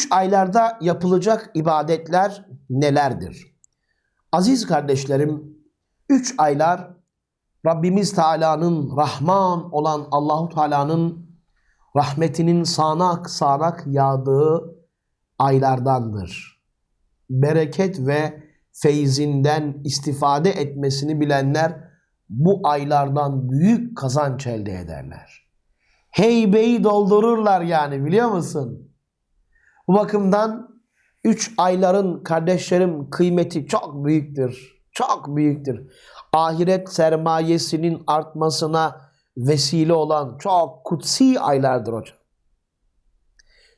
Üç aylarda yapılacak ibadetler nelerdir? Aziz kardeşlerim, üç aylar Rabbimiz Teala'nın Rahman olan Allahu Teala'nın rahmetinin sağanak sağanak yağdığı aylardandır. Bereket ve feyzinden istifade etmesini bilenler bu aylardan büyük kazanç elde ederler. Heybeyi doldururlar yani biliyor musun? Bu bakımdan üç ayların kardeşlerim kıymeti çok büyüktür. Çok büyüktür. Ahiret sermayesinin artmasına vesile olan çok kutsi aylardır hocam.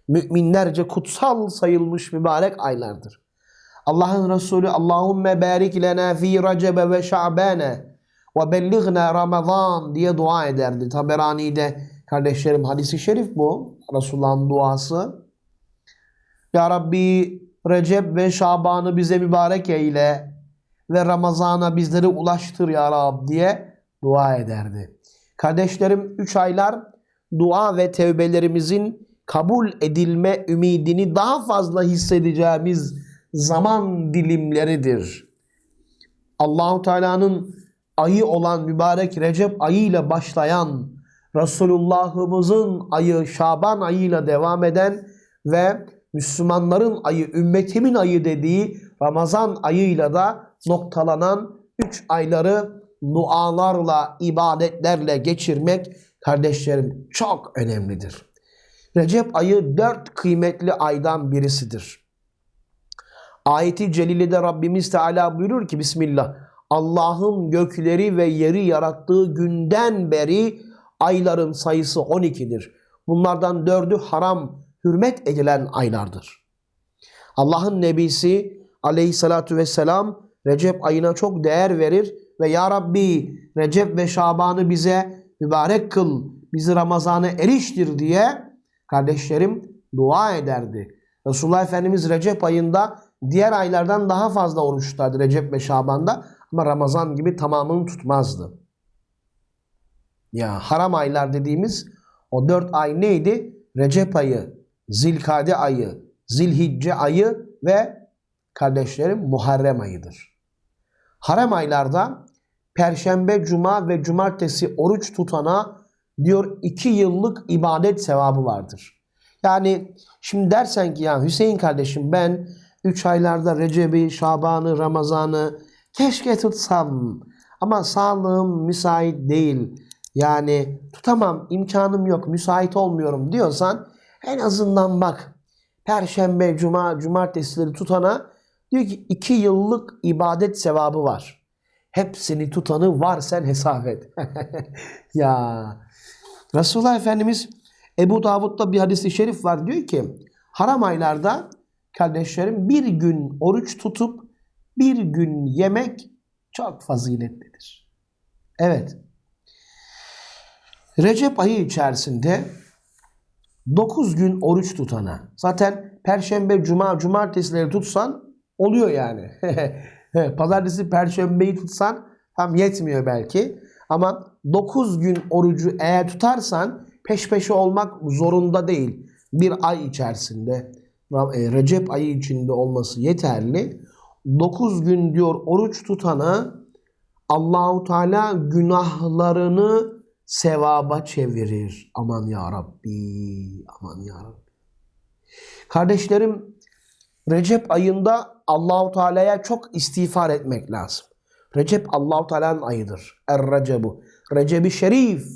Müminlerce kutsal sayılmış mübarek aylardır. Allah'ın Resulü Allahümme barik lena fi recebe ve şa'bane ve bellighna ramazan diye dua ederdi. Taberani'de kardeşlerim hadisi şerif bu. Resulullah'ın duası. Ya Rabbi Recep ve Şaban'ı bize mübarek eyle ve Ramazan'a bizleri ulaştır ya Rab diye dua ederdi. Kardeşlerim 3 aylar dua ve tevbelerimizin kabul edilme ümidini daha fazla hissedeceğimiz zaman dilimleridir. Allahu Teala'nın ayı olan mübarek Recep ayıyla başlayan Resulullah'ımızın ayı Şaban ayıyla devam eden ve Müslümanların ayı, ümmetimin ayı dediği Ramazan ayıyla da noktalanan üç ayları dualarla, ibadetlerle geçirmek kardeşlerim çok önemlidir. Recep ayı dört kıymetli aydan birisidir. Ayeti Celile'de Rabbimiz Teala buyurur ki Bismillah Allah'ın gökleri ve yeri yarattığı günden beri ayların sayısı 12'dir. Bunlardan dördü haram, hürmet edilen aylardır. Allah'ın Nebisi aleyhissalatu vesselam Recep ayına çok değer verir ve Ya Rabbi Recep ve Şaban'ı bize mübarek kıl, bizi Ramazan'a eriştir diye kardeşlerim dua ederdi. Resulullah Efendimiz Recep ayında diğer aylardan daha fazla oruç tutardı Recep ve Şaban'da ama Ramazan gibi tamamını tutmazdı. Ya haram aylar dediğimiz o dört ay neydi? Recep ayı, Zilkade ayı, Zilhicce ayı ve kardeşlerim Muharrem ayıdır. Haram aylarda Perşembe, Cuma ve Cumartesi oruç tutana diyor iki yıllık ibadet sevabı vardır. Yani şimdi dersen ki ya Hüseyin kardeşim ben üç aylarda Recep'i, Şaban'ı, Ramazan'ı keşke tutsam ama sağlığım müsait değil. Yani tutamam, imkanım yok, müsait olmuyorum diyorsan en azından bak Perşembe, Cuma, Cumartesileri tutana diyor ki iki yıllık ibadet sevabı var. Hepsini tutanı var sen hesap et. ya Resulullah Efendimiz Ebu Davud'da bir hadis-i şerif var diyor ki haram aylarda kardeşlerim bir gün oruç tutup bir gün yemek çok faziletlidir. Evet. Recep ayı içerisinde 9 gün oruç tutana zaten perşembe, cuma, cumartesileri tutsan oluyor yani. Pazartesi, perşembeyi tutsan tam yetmiyor belki. Ama 9 gün orucu eğer tutarsan peş peşe olmak zorunda değil. Bir ay içerisinde e, Recep ayı içinde olması yeterli. 9 gün diyor oruç tutana Allahu Teala günahlarını sevaba çevirir. Aman ya Rabbi, aman ya Rabbi. Kardeşlerim Recep ayında Allahu Teala'ya çok istiğfar etmek lazım. Recep Allahu Teala'nın ayıdır. Er-Recebu. Recebi Şerif.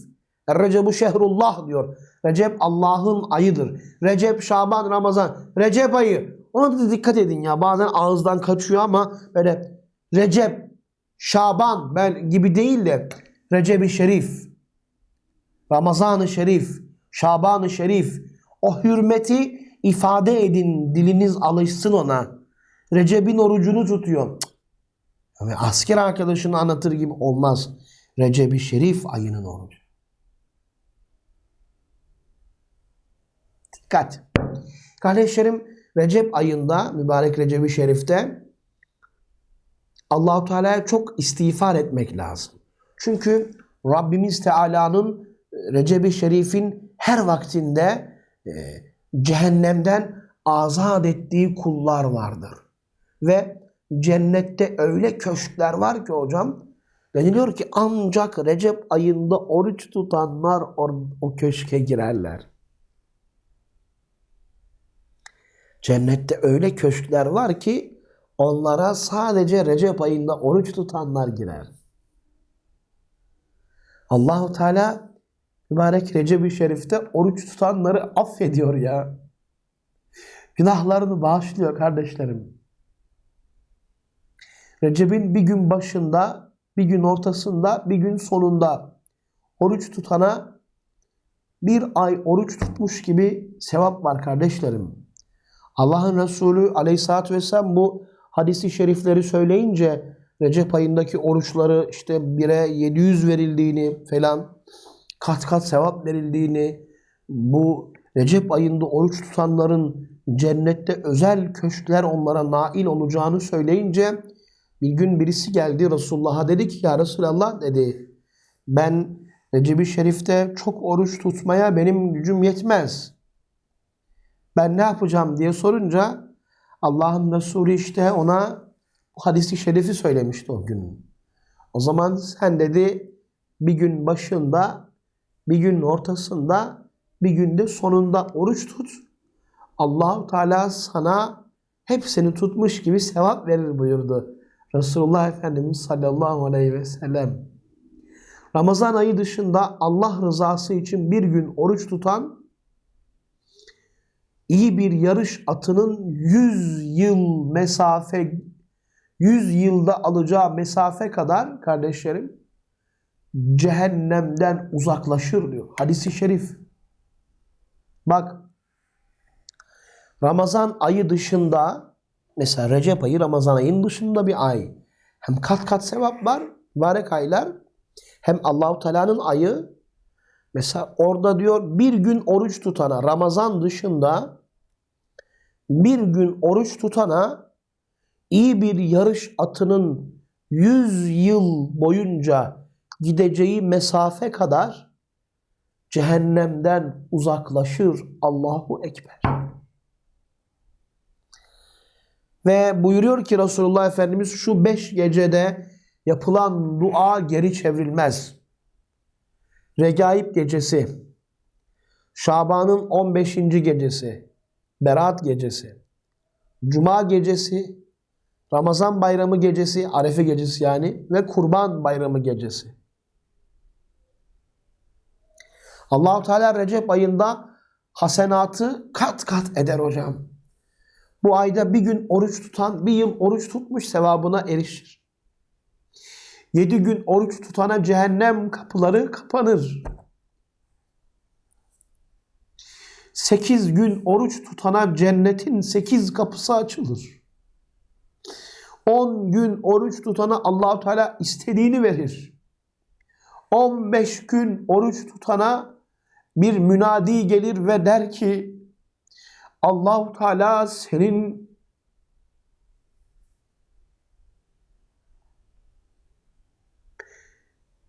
Er-Recebu Şehrullah diyor. Recep Allah'ın ayıdır. Recep, Şaban, Ramazan. Recep ayı. Ona da dikkat edin ya. Bazen ağızdan kaçıyor ama böyle Recep, Şaban ben gibi değil de Recep-i Şerif, Ramazan-ı Şerif, Şaban-ı Şerif o hürmeti ifade edin. Diliniz alışsın ona. Recep'in orucunu tutuyor. Yani asker arkadaşını anlatır gibi olmaz. Recep-i Şerif ayının orucu. Dikkat. Kardeşlerim Recep ayında mübarek Recep-i Şerif'te Allahu Teala'ya çok istiğfar etmek lazım. Çünkü Rabbimiz Teala'nın Recep-i Şerif'in her vaktinde e, cehennemden azat ettiği kullar vardır. Ve cennette öyle köşkler var ki hocam deniliyor ki ancak Recep ayında oruç tutanlar o, o köşke girerler. Cennette öyle köşkler var ki onlara sadece Recep ayında oruç tutanlar girer. Allahu Teala mübarek Recep-i Şerif'te oruç tutanları affediyor ya. Günahlarını bağışlıyor kardeşlerim. Recep'in bir gün başında, bir gün ortasında, bir gün sonunda oruç tutana bir ay oruç tutmuş gibi sevap var kardeşlerim. Allah'ın Resulü aleyhissalatü vesselam bu hadisi şerifleri söyleyince Recep ayındaki oruçları işte bire 700 verildiğini falan kat kat sevap verildiğini bu Recep ayında oruç tutanların cennette özel köşkler onlara nail olacağını söyleyince bir gün birisi geldi Resulullah'a dedi ki ya Resulallah dedi ben Recep-i Şerif'te çok oruç tutmaya benim gücüm yetmez. Ben ne yapacağım diye sorunca Allah'ın Resulü işte ona bu hadisi şerifi söylemişti o gün. O zaman sen dedi bir gün başında, bir gün ortasında, bir günde sonunda oruç tut. Allahu Teala sana hepsini tutmuş gibi sevap verir buyurdu. Resulullah Efendimiz sallallahu aleyhi ve sellem. Ramazan ayı dışında Allah rızası için bir gün oruç tutan iyi bir yarış atının 100 yıl mesafe 100 yılda alacağı mesafe kadar kardeşlerim cehennemden uzaklaşır diyor. Hadisi şerif. Bak Ramazan ayı dışında mesela Recep ayı Ramazan ayının dışında bir ay. Hem kat kat sevap var mübarek aylar hem Allahu Teala'nın ayı mesela orada diyor bir gün oruç tutana Ramazan dışında bir gün oruç tutana iyi bir yarış atının 100 yıl boyunca gideceği mesafe kadar cehennemden uzaklaşır Allahu Ekber. Ve buyuruyor ki Resulullah Efendimiz şu beş gecede yapılan dua geri çevrilmez. Regaib gecesi, Şaban'ın 15. gecesi, Berat gecesi, Cuma gecesi, Ramazan bayramı gecesi, Arefe gecesi yani ve Kurban bayramı gecesi. Allahu Teala Recep ayında hasenatı kat kat eder hocam. Bu ayda bir gün oruç tutan bir yıl oruç tutmuş sevabına erişir. Yedi gün oruç tutana cehennem kapıları kapanır. Sekiz gün oruç tutana cennetin sekiz kapısı açılır. On gün oruç tutana Allahu Teala istediğini verir. On beş gün oruç tutana bir münadi gelir ve der ki Allahu Teala senin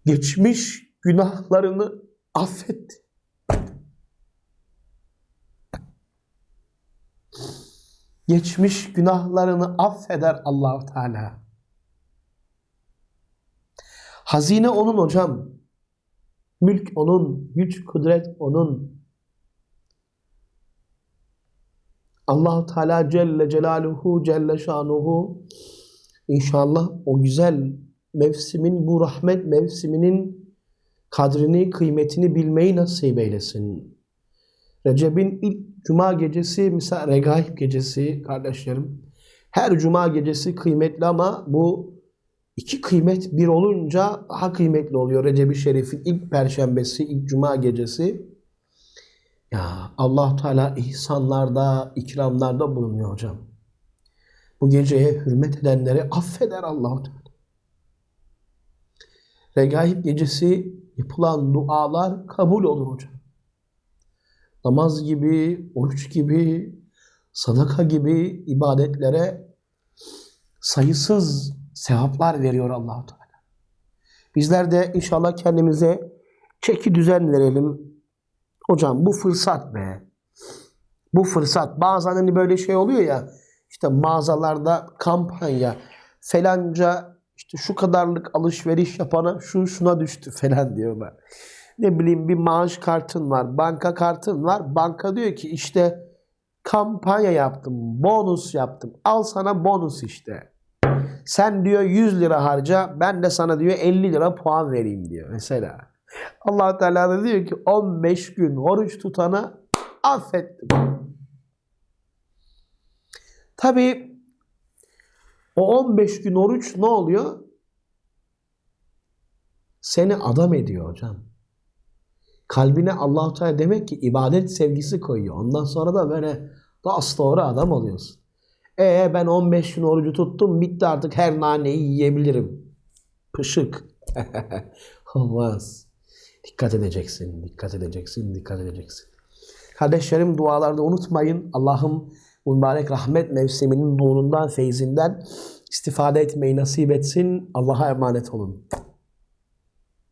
geçmiş günahlarını affetti. Geçmiş günahlarını affeder Allahu Teala. Hazine onun hocam. Mülk onun, güç, kudret onun. Allahu Teala Celle Celaluhu Celle Şanuhu inşallah o güzel mevsimin bu rahmet mevsiminin kadrini, kıymetini bilmeyi nasip eylesin. Recep'in ilk cuma gecesi misal regaib gecesi kardeşlerim. Her cuma gecesi kıymetli ama bu iki kıymet bir olunca daha kıymetli oluyor. Recep-i Şerif'in ilk perşembesi, ilk cuma gecesi. Ya allah Teala ihsanlarda, ikramlarda bulunuyor hocam. Bu geceye hürmet edenleri affeder allah Teala. Regaib gecesi yapılan dualar kabul olur hocam. Namaz gibi, oruç gibi, sadaka gibi ibadetlere sayısız sevaplar veriyor allah Teala. Bizler de inşallah kendimize çeki düzen verelim. Hocam bu fırsat be. Bu fırsat. Bazen hani böyle şey oluyor ya işte mağazalarda kampanya falanca işte şu kadarlık alışveriş yapana şu şuna düştü falan diyorlar. Ne bileyim bir maaş kartın var, banka kartın var. Banka diyor ki işte kampanya yaptım, bonus yaptım. Al sana bonus işte. Sen diyor 100 lira harca, ben de sana diyor 50 lira puan vereyim diyor mesela. allah Teala da diyor ki 15 gün oruç tutana affettim. Tabi o 15 gün oruç ne oluyor? Seni adam ediyor hocam. Kalbine allah Teala demek ki ibadet sevgisi koyuyor. Ondan sonra da böyle das doğru adam oluyorsun. E ben 15 gün orucu tuttum bitti artık her naneyi yiyebilirim. Pışık. Olmaz. Dikkat edeceksin, dikkat edeceksin, dikkat edeceksin. Kardeşlerim dualarda unutmayın. Allah'ım mübarek rahmet mevsiminin nurundan, feyzinden istifade etmeyi nasip etsin. Allah'a emanet olun.